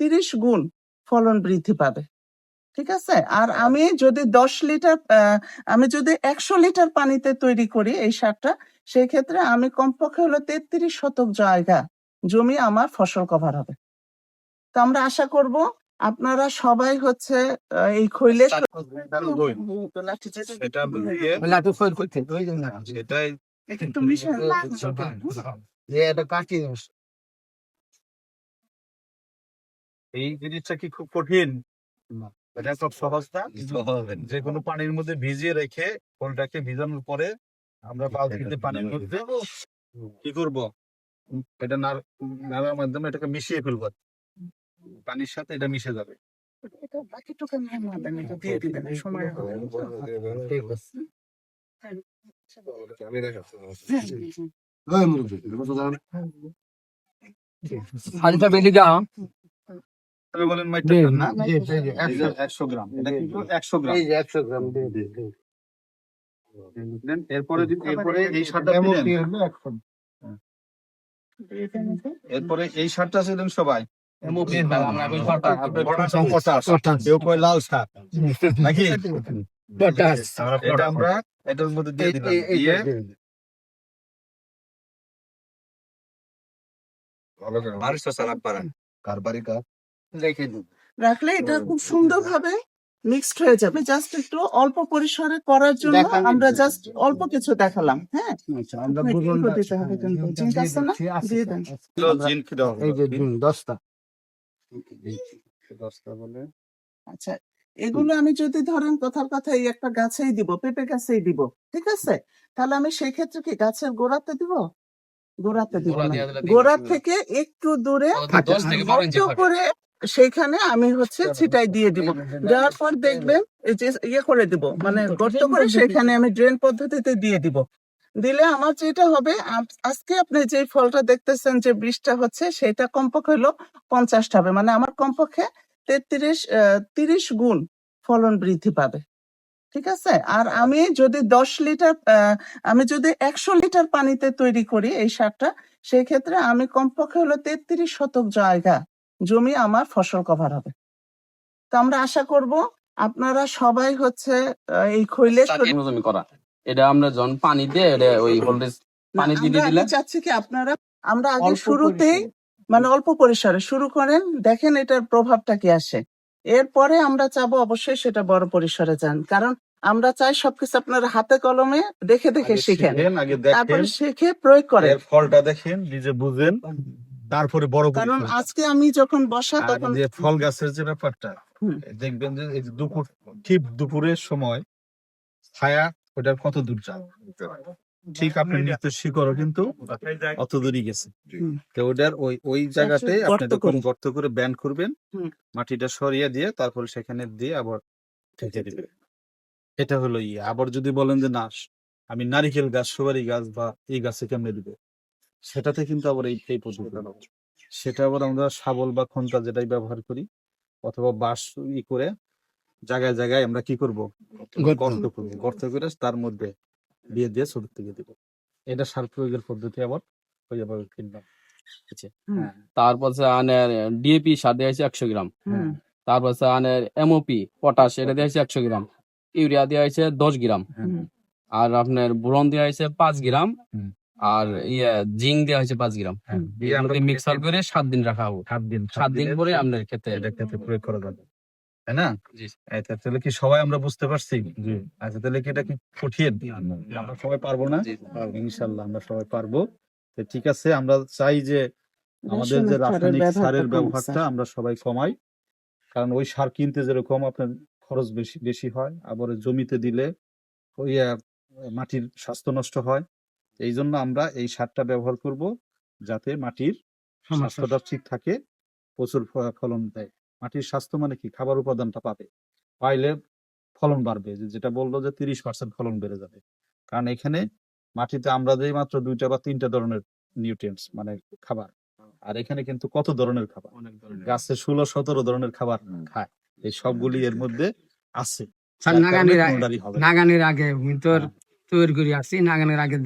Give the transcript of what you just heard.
তিরিশ গুণ ফলন বৃদ্ধি পাবে। ঠিক আছে? আর আমি যদি দশ লিটার আহ, আমি যদি একশো লিটার পানিতে তৈরি করি এই সারটা সেই ক্ষেত্রে আমি কমপক্ষে হলো তেত্রিশ শতক জায়গা জমি আমার ফসল কভার হবে। তো আমরা আশা করব আপনারা সবাই হচ্ছে আহ, এই খৈলে এই জিনিসটা কি খুব কঠিন? এটা খুব সহজ না? যে কোনো পানির মধ্যে ভিজিয়ে রেখে ফলটাকে ভিজানোর পরে আমরা বালতিতে পানির মধ্যে কি করব? এটা নাড়ার মাধ্যমে এটাকে মিশিয়ে ফেলব। পানির সাথে এটা মিশে যাবে। এটা বাকিটুকু আমি হ্যাঁ, হালকা বেলি দাও। তবে বলেন মাইট না একশো। গ্রাম। এটা কিন্তু একশো গ্রাম। একশো গ্রাম দিয়ে দিন, দিন। বুঝলেন? এরপরে এরপরে এই সারটা। এরপরে এই সারটা ছিলেন সবাই। কেউ কয় লাল সার। নাকি? এটা আমরা এটার মধ্যে দিয়ে দিয়ে এই- রেখে দিন। রাখলে এটা খুব সুন্দর ভাবে মিক্সড হয়ে যাবে জাস্ট একটু অল্প পরিসরে করার জন্য আমরা জাস্ট অল্প কিছু দেখালাম হ্যাঁ আচ্ছা, আমরা আপনাকে বুঝলাম ইনপুট না। দিতে হবে কিন্তু। দিয়ে জিঙ্ক আছে না? দিচ্ছি, আছে, দিয়ে দেন। আছে। জিঙ্ক দেওয়া হলো। এই যে দিন, দশটা দশটা বলে আচ্ছা এগুলো আমি যদি ধরেন কথার কথা এই একটা গাছেই দিব পেঁপে গাছেই দিব ঠিক আছে তাহলে আমি সেই ক্ষেত্রে কি গাছের গোড়াতে দিব গোড়াতে দিব গোড়া না দিয়ে দিলে দিন গোড়া থেকে একটু দূরে। করে সেইখানে আমি হচ্ছে ছিটাই দিয়ে দিব। দেওয়ার পর দেখবেন এই যে ইয়ে করে দিব মানে গর্ত করে সেখানে আমি ড্রেন পদ্ধতিতে দিয়ে দিব। দিলে আমার যেটা হবে আজকে আপনি যে ফলটা দেখতেছেন যে বৃষ্টিটা হচ্ছে সেটা কমপক্ষে হলো পঞ্চাশটা হবে। মানে আমার কমপক্ষে তেত্রিশ তিরিশ গুণ ফলন বৃদ্ধি পাবে। ঠিক আছে? আর আমি যদি দশ লিটার আমি যদি একশো লিটার পানিতে তৈরি করি এই সারটা সেই ক্ষেত্রে আমি কমপক্ষে হলো তেত্রিশ শতক জায়গা জমি আমার ফসল কভার হবে। তো আমরা আশা করব আপনারা সবাই হচ্ছে এই খৈলে জমি করা। এটা আমরা যখন পানি দিয়ে এটা ওই ভোল্টেজ পানি দিয়ে দিলে চাচ্ছি কি আপনারা আমরা আগে অল্প শুরুতেই পরিসরে। মানে অল্প পরিসরে শুরু করেন দেখেন এটার প্রভাবটা কি আসে। এরপরে আমরা চাবো অবশ্যই সেটা বড় পরিসরে যান কারণ আমরা চাই সবকিছু আপনারা হাতে কলমে দেখে দেখে শিখেন। শিখেন, তারপরে শিখে প্রয়োগ করেন। ফলটা দেখেন নিজে বুঝেন। তারপরে বড় করে কারণ আজকে আমি যখন বসা তখন যে ফল গাছের যে ব্যাপারটা দেখবেন যে এই দুপুর ঠিক দুপুরের সময় ছায়া ওটার কত দূর যায় ঠিক আপনার নিত্য শিকড়ও কিন্তু অত দূরই গেছে। তো ওটার ওই ওই জায়গাতে আপনি তখন গর্ত করে ব্যান্ড করবেন। মাটিটা সরিয়ে দিয়ে তারপরে সেখানে দিয়ে আবার ঠেকে দিবেন। এটা হলো ইয়ে। আবার যদি বলেন যে না আমি নারিকেল গাছ সুপারি গাছ বা এই গাছে কেমনে দিব? সেটাতে কিন্তু আবার এই এই পদ্ধতি সেটা আবার আমরা শাবল বা খন্তা যেটাই ব্যবহার করি অথবা বাঁশ ই করে জায়গায় জায়গায় আমরা কি করব? গর্ত। করব গর্ত করে তার মধ্যে দিয়ে দিয়ে ছোট থেকে দিব। এটা সার প্রয়োগের পদ্ধতি আবার ওই আবার কিনলাম হুম। হ্যাঁ। তারপর আনের ডিএপি সার দেওয়া হয়েছে একশো গ্রাম। হুম, তারপর আনের এমওপি পটাশ এটা দেওয়া হয়েছে একশো গ্রাম। ইউরিয়া দেওয়া হয়েছে দশ গ্রাম। আর আপনার বোরন দেওয়া হয়েছে পাঁচ গ্রাম। হুম। আর ইয়ে জিং দেওয়া হয়েছে পাঁচ গ্রাম। হ্যাঁ মিক্সার করে সাত দিন রাখা হবে। সাত দিন সাত দিন পরে আপনার খেতে এটা ক্ষেত্রে প্রয়োগ করা যাবে তাই না? আচ্ছা তাহলে কি সবাই আমরা বুঝতে পারছি? আচ্ছা তাহলে কি এটা কি কঠিন আমরা সবাই পারব না? ইনশাল্লাহ আমরা সবাই পারব। তো ঠিক আছে আমরা চাই যে আমাদের যে রাসায়নিক সারের ব্যবহারটা। আমরা সবাই কমাই। কারণ ওই সার কিনতে যেরকম আপনার খরচ বেশি বেশি হয় আবার জমিতে দিলে ওই মাটির স্বাস্থ্য নষ্ট হয়। এই জন্য আমরা এই সারটা ব্যবহার করব যাতে মাটির স্বাস্থ্যটা ঠিক থাকে প্রচুর ফলন দেয়। মাটির স্বাস্থ্য মানে কি? খাবার উপাদানটা পাবে। পাইলে ফলন বাড়বে। যেটা বলল যে তিরিশ পার্সেন্ট ফলন বেড়ে যাবে। কারণ এখানে মাটিতে আমরা দেই মাত্র দুইটা বা তিনটা ধরনের নিউট্রিয়েন্টস মানে খাবার। আর এখানে কিন্তু কত ধরনের খাবার? গাছে ষোলো সতেরো ধরনের খাবার খায়। এই সবগুলি এর মধ্যে আছে। নাগানির আগে-। নাগানের আগে তোর তৈরি করে আসছি নাগানের আগে